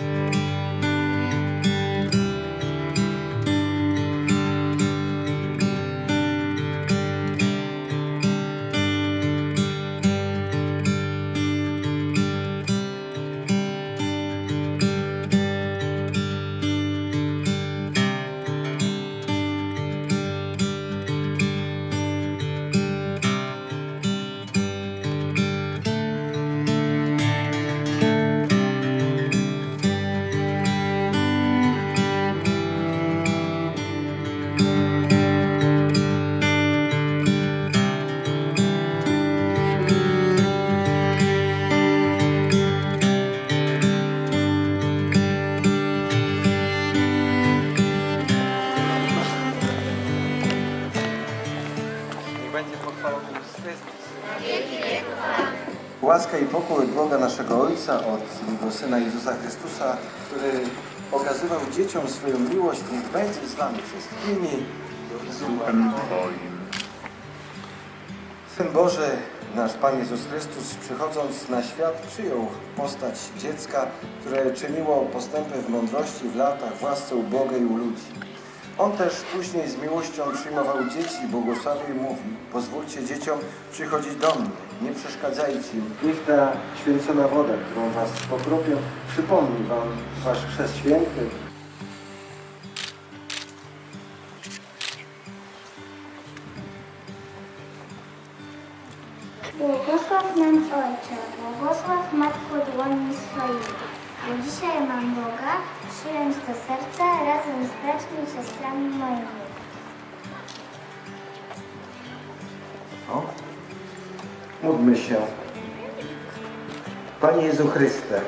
Niech będzie pochwalony Jezus Chrystus. Łaska i pokój Boga naszego Ojca, od Jego Syna Jezusa Chrystusa, który okazywał dzieciom swoją miłość, niech będzie z wami wszystkimi. duchem Twoim. Syn Boży, nasz Pan Jezus Chrystus, przychodząc na świat, przyjął postać dziecka, które czyniło postępy w mądrości, w latach, w łasce u Boga i u ludzi. On też później z miłością przyjmował dzieci, błogosławił i mówił, pozwólcie dzieciom przychodzić do mnie, nie przeszkadzajcie im. Niech ta święcona woda, którą was pokropię, przypomni wam wasz chrzest święty. Błogosław nam Ojcze, błogosław Matko dłoni swoimi, bo dzisiaj mam Boga przyjąć do serca razem z braćmi i siostrami moimi. O. Módlmy się. Panie Jezu Chryste,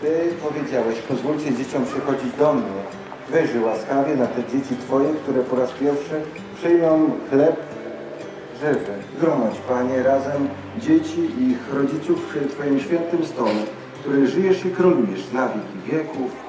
Ty powiedziałeś, pozwólcie dzieciom przychodzić do mnie. Wyjrzyj łaskawie na te dzieci Twoje, które po raz pierwszy przyjmą chleb żywy. Gromadź, Panie, razem dzieci i ich rodziców przy Twoim świętym stole, który żyjesz i królujesz na wieki wieków.